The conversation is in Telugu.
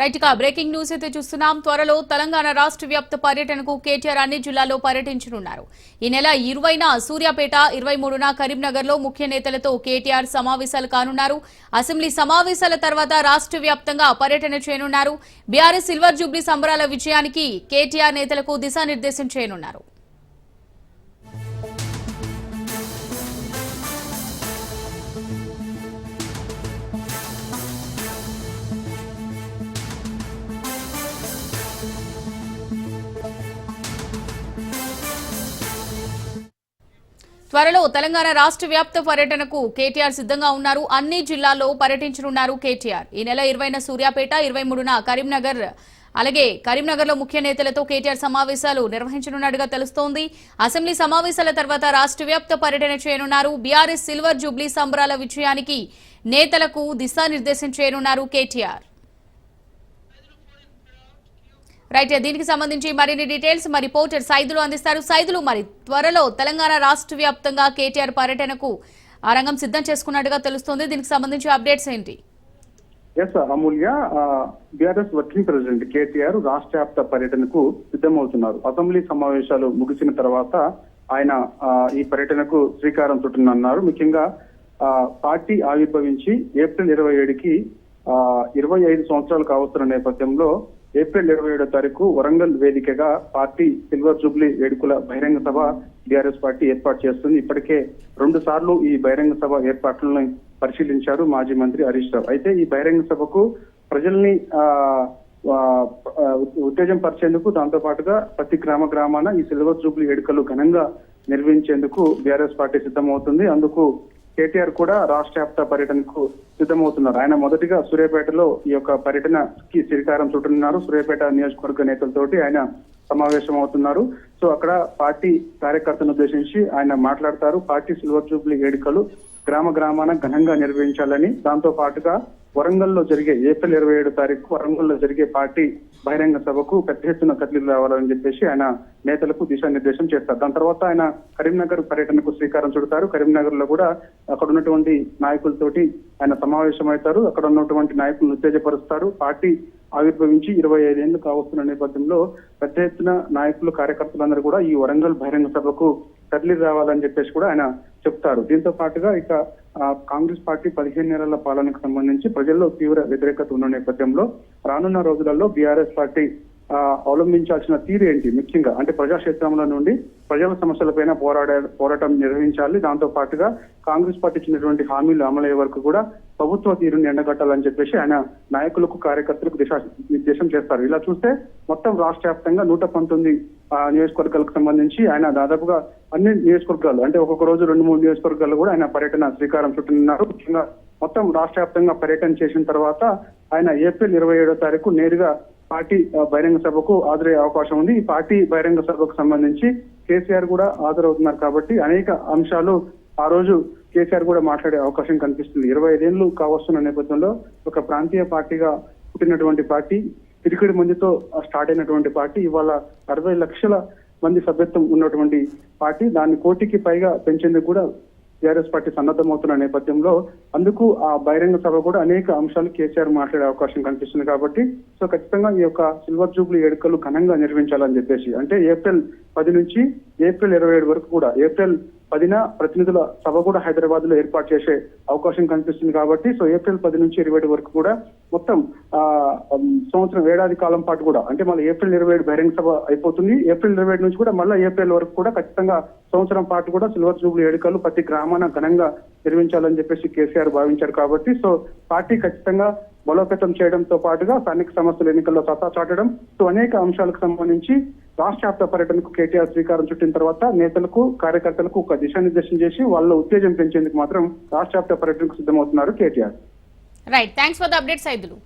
రైట్ ఇక బ్రేకింగ్ న్యూస్ అయితే చూస్తున్నాం. త్వరలో తెలంగాణ రాష్ట్ర వ్యాప్త పర్యటనకు కేటీఆర్ అన్ని జిల్లాల్లో పర్యటించనున్నారు. ఈ నెల ఇరవైన సూర్యాపేట ఇరవై మూడున కరీంనగర్లో ముఖ్య నేతలతో కేటీఆర్ సమావేశాలు కానున్నారు. అసెంబ్లీ సమావేశాల తర్వాత రాష్ట్ర వ్యాప్తంగా పర్యటన చేయనున్నారు. బీఆర్ఎస్ సిల్వర్ జూబ్లీ సంబరాల విజయానికి కేటీఆర్ నేతలకు దిశానిర్దేశం చేయనున్నారు. త్వరలో తెలంగాణ రాష్ట్ర వ్యాప్త పర్యటనకు కేటీఆర్ సిద్ధంగా ఉన్నారు. అన్ని జిల్లాల్లో పర్యటించనున్నారు కేటీఆర్. ఈ నెల ఇరవైన సూర్యాపేట ఇరవై మూడున కరీంనగర్ అలాగే కరీంనగర్లో ముఖ్య నేతలతో కేటీఆర్ సమావేశాలు నిర్వహించనున్నట్టుగా తెలుస్తోంది. అసెంబ్లీ సమావేశాల తర్వాత రాష్ట్ర వ్యాప్త పర్యటన చేయనున్నారు. బీఆర్ఎస్ సిల్వర్ జూబ్లీ సంబరాల విజయానికి నేతలకు దిశానిర్దేశం చేయనున్నారు కేటీఆర్. రైట్ దీనికి సంబంధించి మరిన్ని డీటెయిల్స్ మరి పోర్టర్ సైదులు అందిస్తారు. సైదులు మరి త్వరలో తెలంగాణ రాష్ట్ర వ్యాప్తంగా కేటీఆర్ పర్యటనకు ఆ రంగం సిద్ధం చేసుకున్నట్టుగా తెలుస్తోంది. దీనికి సంబంధించి అప్డేట్స్ ఏంటి? Yes Amulya BRS working president KTR రాష్ట్ర వ్యాప్త పర్యటనకు సిద్ధమవుతున్నారు. అసెంబ్లీ సమావేశాలు ముగిసిన తర్వాత ఆయన ఈ పర్యటనకు శ్రీకారం చుట్టనున్నారు. ముఖ్యంగా పార్టీ ఆవిర్భవించి ఏప్రిల్ ఇరవై ఏడుకి ఇరవై ఐదు సంవత్సరాలు కావస్తున్న నేపథ్యంలో ఏప్రిల్ ఇరవై ఏడో తారీఖు వరంగల్ వేదికగా పార్టీ సిల్వర్ జూబ్లీ వేడుకల బహిరంగ సభ బీఆర్ఎస్ పార్టీ ఏర్పాటు చేస్తుంది. ఇప్పటికే రెండు సార్లు ఈ బహిరంగ సభ ఏర్పాట్లను పరిశీలించారు మాజీ మంత్రి హరీష్ రావు. అయితే ఈ బహిరంగ సభకు ప్రజల్ని ఉత్తేజం పరిచేందుకు దాంతో పాటుగా ప్రతి గ్రామ గ్రామాన ఈ సిల్వర్ జూబ్లీ వేడుకలు ఘనంగా నిర్వహించేందుకు బీఆర్ఎస్ పార్టీ సిద్ధమవుతుంది. అందుకు కేటీఆర్ కూడా రాష్ట్ర వ్యాప్త పర్యటనకు సిద్ధమవుతున్నారు. ఆయన మొదటిగా సూర్యాపేటలో ఈ యొక్క పర్యటనకి శ్రీకారం చుట్టనున్నారు. సూర్యాపేట నియోజకవర్గ నేతలతోటి ఆయన సమావేశం అవుతున్నారు సో అక్కడ పార్టీ కార్యకర్తను ఉద్దేశించి ఆయన మాట్లాడతారు. పార్టీ సిల్వర్ జూబ్లీ వేడుకలు గ్రామ గ్రామాన ఘనంగా నిర్వహించాలని. దాంతో పాటుగా వరంగల్లో జరిగే ఏప్రిల్ ఇరవై ఏడు తారీఖు వరంగల్లో జరిగే పార్టీ బహిరంగ సభకు పెద్ద ఎత్తున కదిలి రావాలని చెప్పేసి ఆయన నేతలకు దిశానిర్దేశం చేస్తారు. దాని తర్వాత ఆయన కరీంనగర్ పర్యటనకు శ్రీకారం చుడతారు. కరీంనగర్లో కూడా అక్కడ ఉన్నటువంటి నాయకులతోటి ఆయన సమావేశం అవుతారు అక్కడ ఉన్నటువంటి నాయకులను ఉత్తేజపరుస్తారు. పార్టీ ఆవిర్భవించి ఇరవై ఐదేళ్ళు కావస్తున్న నేపథ్యంలో పెద్ద ఎత్తున నాయకులు కార్యకర్తలందరూ కూడా ఈ వరంగల్ బహిరంగ సభకు తరలి రావాలని చెప్పేసి కూడా ఆయన చెప్తారు. దీంతో పాటుగా ఇక ఆ, కాంగ్రెస్ పార్టీ పదిహేను నెలల పాలనకు సంబంధించి ప్రజల్లో తీవ్ర వ్యతిరేకత ఉన్న నేపథ్యంలో రానున్న రోజులలో బీఆర్ఎస్ పార్టీ అవలంబించాల్సిన తీరు ఏంటి? ముఖ్యంగా అంటే ప్రజాక్షేత్రంలో నుండి ప్రజల సమస్యలపైన పోరాడ పోరాటం నిర్వహించాలి. దాంతో పాటుగా కాంగ్రెస్ పార్టీ ఇచ్చినటువంటి హామీలు అమలయ్యే వరకు కూడా ప్రభుత్వ తీరుని ఎండగట్టాలని చెప్పేసి ఆయన నాయకులకు కార్యకర్తలకు దిశా నిర్దేశం చేస్తారు. ఇలా చూస్తే మొత్తం రాష్ట్ర వ్యాప్తంగా నూట పంతొమ్మిది నియోజకవర్గాలకు సంబంధించి ఆయన దాదాపుగా అన్ని నియోజకవర్గాలు అంటే ఒక్కొక్క రోజు రెండు మూడు నియోజకవర్గాలు కూడా ఆయన పర్యటన శ్రీకారం చుట్టనున్నారు. ముఖ్యంగా మొత్తం రాష్ట్ర వ్యాప్తంగా పర్యటన చేసిన తర్వాత ఆయన ఏప్రిల్ ఇరవై ఏడో తారీఖు నేరుగా పార్టీ బహిరంగ సభకు హాజరయ్యే అవకాశం ఉంది. ఈ పార్టీ బహిరంగ సభకు సంబంధించి కేసీఆర్ కూడా హాజరవుతున్నారు కాబట్టి అనేక అంశాలు ఆ రోజు కేసీఆర్ కూడా మాట్లాడే అవకాశం కనిపిస్తుంది ఇరవై ఐదేళ్ళు కావస్తున్న నేపథ్యంలో ఒక ప్రాంతీయ పార్టీగా పుట్టినటువంటి పార్టీ పిరికిడి మందితో స్టార్ట్ అయినటువంటి పార్టీ ఇవాళ అరవై లక్షల మంది సభ్యత్వం ఉన్నటువంటి పార్టీ దాన్ని కోటికి పైగా పెంచేందుకు కూడా టీఆర్ఎస్ పార్టీ సన్నద్ధమవుతున్న నేపథ్యంలో అందుకు ఆ బహిరంగ సభ కూడా అనేక అంశాలు కేసీఆర్ మాట్లాడే అవకాశం కనిపిస్తుంది కాబట్టి సో ఖచ్చితంగా ఈ యొక్క సిల్వర్ జూబ్లీ వేడుకలు ఘనంగా నిర్వహించాలని చెప్పేసి అంటే ఏప్రిల్ పది నుంచి ఏప్రిల్ ఇరవై ఏడు వరకు కూడా ఏప్రిల్ పదిన ప్రతినిధుల సభ కూడా హైదరాబాద్లో ఏర్పాటు చేసే అవకాశం కనిపిస్తుంది కాబట్టి సో ఏప్రిల్ పది నుంచి ఇరవై ఏడు వరకు కూడా మొత్తం సంవత్సరం ఏడాది కాలం పాటు కూడా అంటే మళ్ళీ ఏప్రిల్ ఇరవై ఏడు బహిరంగ సభ అయిపోతుంది. ఏప్రిల్ ఇరవై ఏడు నుంచి కూడా మళ్ళీ ఏప్రిల్ వరకు కూడా ఖచ్చితంగా సంవత్సరం పాటు కూడా సిల్వర్ జూబ్లీ వేడుకలు ప్రతి గ్రామాన ఘనంగా నిర్వహించాలని చెప్పేసి కేసీఆర్ భావించారు కాబట్టి సో పార్టీ ఖచ్చితంగా బలోపేతం చేయడంతో పాటుగా స్థానిక సమస్యలు ఎన్నికల్లో సత్తా చాటడం సో అనేక అంశాలకు సంబంధించి రాష్ట్ర వ్యాప్త పర్యటనకు కేటీఆర్ శ్రీకారం చుట్టిన తర్వాత నేతలకు కార్యకర్తలకు ఒక దిశానిర్దేశం చేసి వాళ్ళ ఉత్తేజం పెంచేందుకు మాత్రం రాష్ట్ర వ్యాప్త పర్యటనకు సిద్ధమవుతున్నారు KTR. Right thanks for the update Saidulu